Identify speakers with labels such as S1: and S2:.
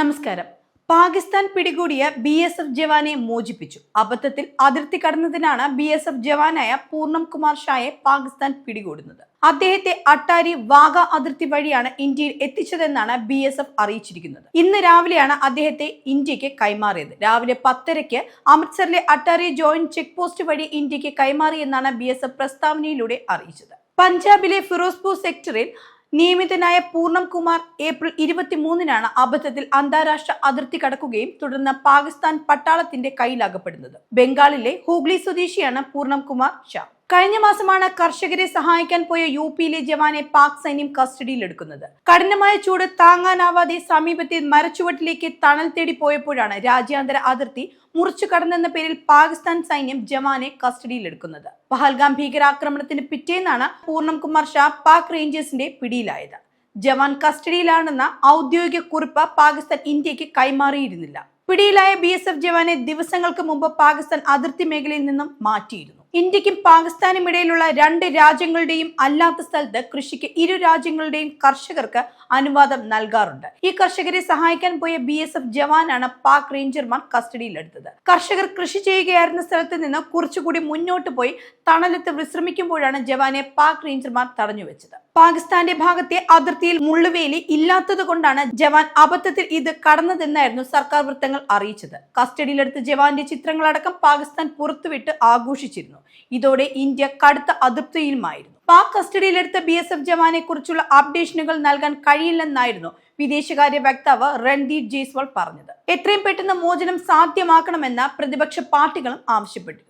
S1: നമസ്കാരം. പാകിസ്ഥാൻ പിടികൂടിയ B S F ജവാനെ മോചിപ്പിച്ചു. അബദ്ധത്തിൽ അതിർത്തി കടന്നതിനാണ് ബി എസ് എഫ് ജവാനായ പൂർണം കുമാർ ഷായെ പാകിസ്ഥാൻ പിടികൂടുന്നത്. അദ്ദേഹത്തെ അട്ടാരി വാഗ അതിർത്തി വഴിയാണ് ഇന്ത്യയിൽ എത്തിച്ചതെന്നാണ് ബി എസ് എഫ് അറിയിച്ചിരിക്കുന്നത്. ഇന്ന് രാവിലെയാണ് അദ്ദേഹത്തെ ഇന്ത്യയ്ക്ക് കൈമാറിയത്. രാവിലെ പത്തരയ്ക്ക് അമൃത്സറിലെ അട്ടാരി ജോയിന്റ് ചെക്ക് പോസ്റ്റ് വഴി ഇന്ത്യയ്ക്ക് കൈമാറിയെന്നാണ് ബി എസ് എഫ് പ്രസ്താവനയിലൂടെ അറിയിച്ചത്. പഞ്ചാബിലെ ഫിറോസ്പൂർ സെക്ടറിൽ നിയമിതനായ പൂർണം കുമാർ ഏപ്രിൽ ഇരുപത്തിമൂന്നിനാണ് അബദ്ധത്തിൽ അന്താരാഷ്ട്ര അതിർത്തി കടക്കുകയും തുടർന്ന് പാകിസ്ഥാൻ പട്ടാളത്തിന്റെ കയ്യിലാകപ്പെടുന്നത്. ബംഗാളിലെ ഹൂഗ്ലി സ്വദേശിയാണ് പൂർണം കുമാർ ഷാ. കഴിഞ്ഞ മാസമാണ് കർഷകരെ സഹായിക്കാൻ പോയ യു പിയിലെ ജവാനെ പാക് സൈന്യം കസ്റ്റഡിയിലെടുക്കുന്നത്. കഠിനമായ ചൂട് താങ്ങാനാവാതെ സമീപത്തെ മരച്ചുവട്ടിലേക്ക് തണൽ തേടി പോയപ്പോഴാണ് രാജ്യാന്തര അതിർത്തി മുറിച്ചു കടന്നെന്ന പേരിൽ പാകിസ്ഥാൻ സൈന്യം ജവാനെ കസ്റ്റഡിയിലെടുക്കുന്നത്. പഹൽഗാം ഭീകരാക്രമണത്തിന് പിറ്റേന്നാണ് പൂർണം കുമാർ ഷാ പാക് റേഞ്ചേഴ്സിന്റെ പിടിയിലായത്. ജവാൻ കസ്റ്റഡിയിലാണെന്ന ഔദ്യോഗിക കുറിപ്പ് പാകിസ്ഥാൻ ഇന്ത്യയ്ക്ക് കൈമാറിയിരുന്നില്ല. പിടിയിലായ ബി ജവാനെ ദിവസങ്ങൾക്ക് മുമ്പ് പാകിസ്ഥാൻ അതിർത്തി മേഖലയിൽ നിന്നും മാറ്റിയിരുന്നു. ഇന്ത്യക്കും പാകിസ്ഥാനും ഇടയിലുള്ള രണ്ട് രാജ്യങ്ങളുടെയും അല്ലാത്ത സ്ഥലത്ത് കൃഷിക്ക് ഇരു രാജ്യങ്ങളുടെയും കർഷകർക്ക് അനുവാദം നൽകാറുണ്ട്. ഈ കർഷകരെ സഹായിക്കാൻ പോയ ബി എസ് എഫ് ജവാനാണ് പാക് റേഞ്ചർമാർ കസ്റ്റഡിയിലെടുത്തത്. കർഷകർ കൃഷി ചെയ്യുകയായിരുന്ന സ്ഥലത്ത് നിന്ന് കുറച്ചുകൂടി മുന്നോട്ട് പോയി തണലത്ത് വിശ്രമിക്കുമ്പോഴാണ് ജവാനെ പാക് റേഞ്ചർമാർ തടഞ്ഞു വെച്ചത് പാകിസ്ഥാന്റെ ഭാഗത്തെ അതിർത്തിയിൽ മുള്ളുവേലി ഇല്ലാത്തത് കൊണ്ടാണ് ജവാൻ അബദ്ധത്തിൽ ഇത് കടന്നതെന്നായിരുന്നു സർക്കാർ വൃത്തങ്ങൾ അറിയിച്ചത്. കസ്റ്റഡിയിലെടുത്ത ജവാന്റെ ചിത്രങ്ങളടക്കം പാകിസ്ഥാൻ പുറത്തുവിട്ട് ആഘോഷിച്ചിരുന്നു. ഇതോടെ ഇന്ത്യ കടുത്ത അതൃപ്തിയിലുമായിരുന്നു പാക് കസ്റ്റഡിയിലെടുത്ത ബി എസ് എഫ് ജവാനെ കുറിച്ചുള്ള അപ്ഡേഷനുകൾ നൽകാൻ കഴിയില്ലെന്നായിരുന്നു വിദേശകാര്യ വക്താവ് രൺദീപ് ജയ്സ്വാൾ പറഞ്ഞത്. എത്രയും പെട്ടെന്ന് മോചനം സാധ്യമാക്കണമെന്ന പ്രതിപക്ഷ പാർട്ടികളും ആവശ്യപ്പെട്ടു.